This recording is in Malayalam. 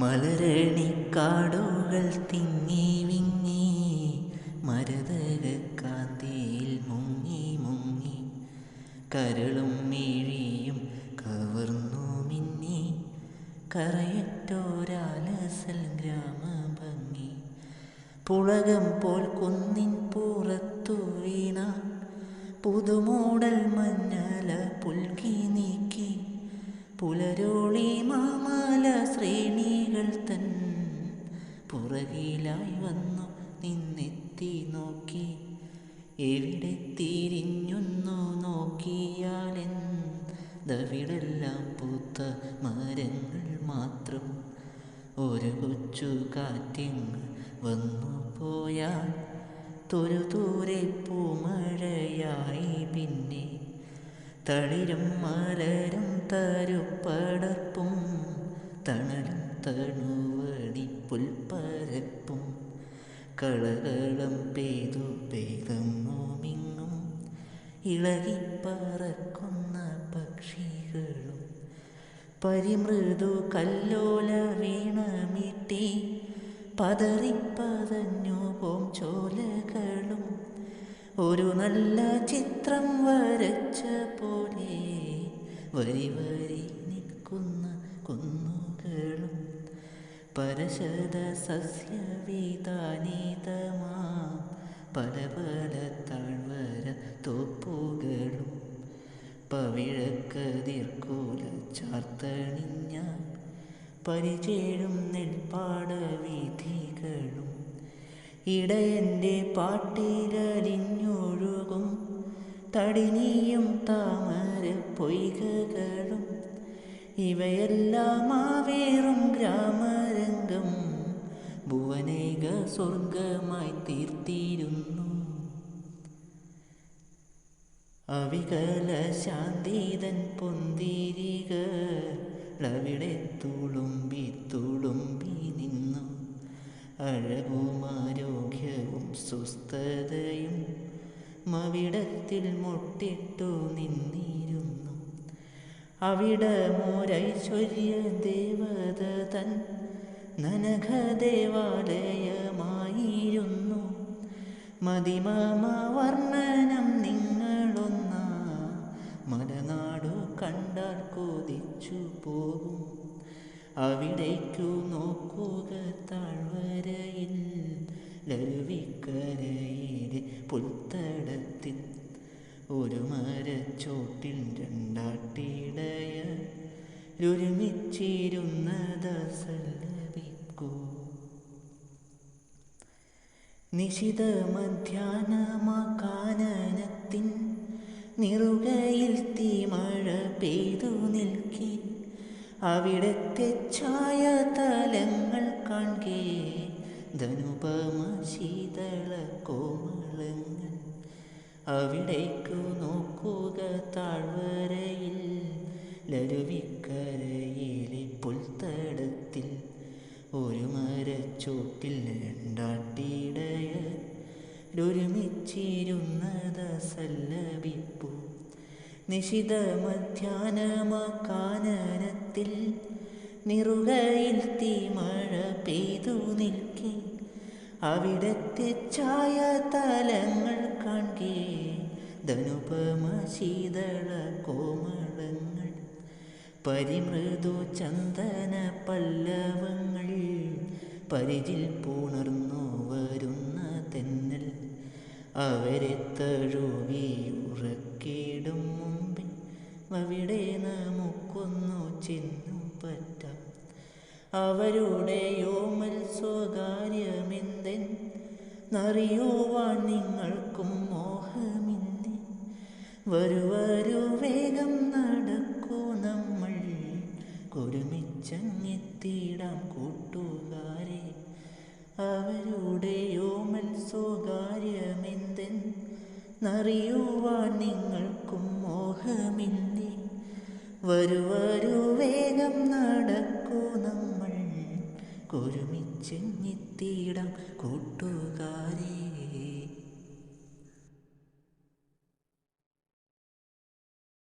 മലരണിക്കാടുകൾ തിങ്ങി വിങ്ങി മരതകാത്തിയിൽ മുങ്ങി മുങ്ങി കരളും മിഴിയും കവർന്നു മിന്നി കറയറ്റോരാലസൽ ഗ്രാമഭംഗി. പുളകം പോൽ കുന്നിൻ പുറത്തു വീണ പുതുമൂടൽ മഞ്ഞല പുൽകി നീക്കി പുലരോളി മാമാല ശ്രേണികൾ തൻ പുറകിലായി വന്നു നിന്നെത്തി നോക്കി. എവിടെ തിരിഞ്ഞൊന്നു നോക്കിയാലെന്തവിടെല്ലാം പൂത്ത മരങ്ങൾ മാത്രം. ഒരു കൊച്ചു കാറ്റിങ് വന്നു പോയാൽ തൊരു ദൂരെ പൂമഴയായി പിന്നെ. തളിരും മലരും തരുപ്പടർപ്പും തണലും തണുവടി പുൽപ്പരപ്പും കളകളം പെയ്തു പെയ്തങ്ങോ ഇളകിപ്പറക്കുന്ന ഇളകി പറക്കുന്ന പക്ഷികളും പരിമൃദു കല്ലോല വീണമിട്ടി പതറിപ്പതഞ്ഞു പോം ചോലകളും. ഒരു നല്ല ചിത്രം വരച്ച പോലെ വരി വരി നിൽക്കുന്ന കുന്നുകളും പരശത സസ്യവിതാനീതമാ പല പല താഴ്വര തോപ്പുകളും പവിഴക്കതിർക്കൂല ചാർത്തണിഞ്ഞ പരിചേഴും നെൽപ്പാട വീഥികളും ഇടയന്റെ പാട്ടിലലിഞ്ഞൊഴുകും തടിനിയും താമര പൊയ്കകളും ഇവയെല്ലാം ആവേറും സ്വർഗമായി തീർത്തിരുന്നു. അവികല ശാന്തിതൻ പൊന്തിരികളവിടെ തുളുമ്പി തുളുമ്പി നിന്നു. അഴകും ആരോഗ്യവും സുസ്ഥതയും മവിടത്തിൽ മുട്ടിട്ടു നിന്നിരുന്നു. അവിടമൊരൈശ്വര്യ ദേവത തൻ നനഘ ദേവാലയമായിരുന്നു മതിമമ വർണനം നിങ്ങളൊന്ന. മലനാടു കണ്ടാൽ കൊതിച്ചു പോകും. അവിടേക്കു നോക്കുക താഴ്വരയിൽ ലരുവിക്കരയിലെ പുൽത്തടത്തിൽ. ഒരു മരച്ചോട്ടിൽ രണ്ടാട്ടിടയ ഒരുമിച്ചിരുന്നത് നിശിത മധ്യാഹ്നമാകാനനത്തിൻ നിറുകയിൽ തീമഴ പെയ്തു നിൽക്കി. അവിടത്തെ ഛായ തലങ്ങൾ കാണേ ധനുപമ ശീതള കോമളങ്ങൾ അവിടേക്കു നോക്കുക താഴ്വരയിൽ ലരുവിക്കരയിലെ പുൽത്തടത്തിൽ. ഒരു മരച്ചോട്ടിൽ രണ്ടാട്ടിടയ ഒരുമിച്ചിരുന്നത് സല്ലപിപ്പു നിശിത മധ്യാഹ്നമാകാനനത്തിൽ നിറുകയിൽ തീമഴ പെയ്തു നിൽക്കി. അവിടത്തെ ഛായ തലങ്ങൾ കാണേ ധനുപമ ശീതള കോമളങ്ങൾ. പരിമൃദു ചന്ദന പല്ലവങ്ങൾ പരിചിൽ പൂണർന്നു വരുന്ന തെന്നൽ അവരെ തഴുകിയുറക്കിടും മുമ്പിൽ. അവിടെ നമുക്കൊന്നു ചെന്നു പറ്റാം. അവരുടെ യോമൽ സ്വകാര്യമെന്തെൻ? നറിയുവാൻ നിങ്ങൾക്കും മോഹമില്ലേ? വരുവരു വേഗം നടക്കൂ നമ്മൾ. ഒരുമിച്ചങ്ങെത്തിയിടാം കൂട്ടുകാരെ. അവരുടെ മൽ സ്വകാര്യമെന്തൻ? നറിയുവാൻ നിങ്ങൾക്കും മോഹമില്ലേ വരുവരു വേഗം നടക്കൂ നമ്മൾ. ഒരുമിച്ചെത്തിയിടാം കൂട്ടുകാരെ.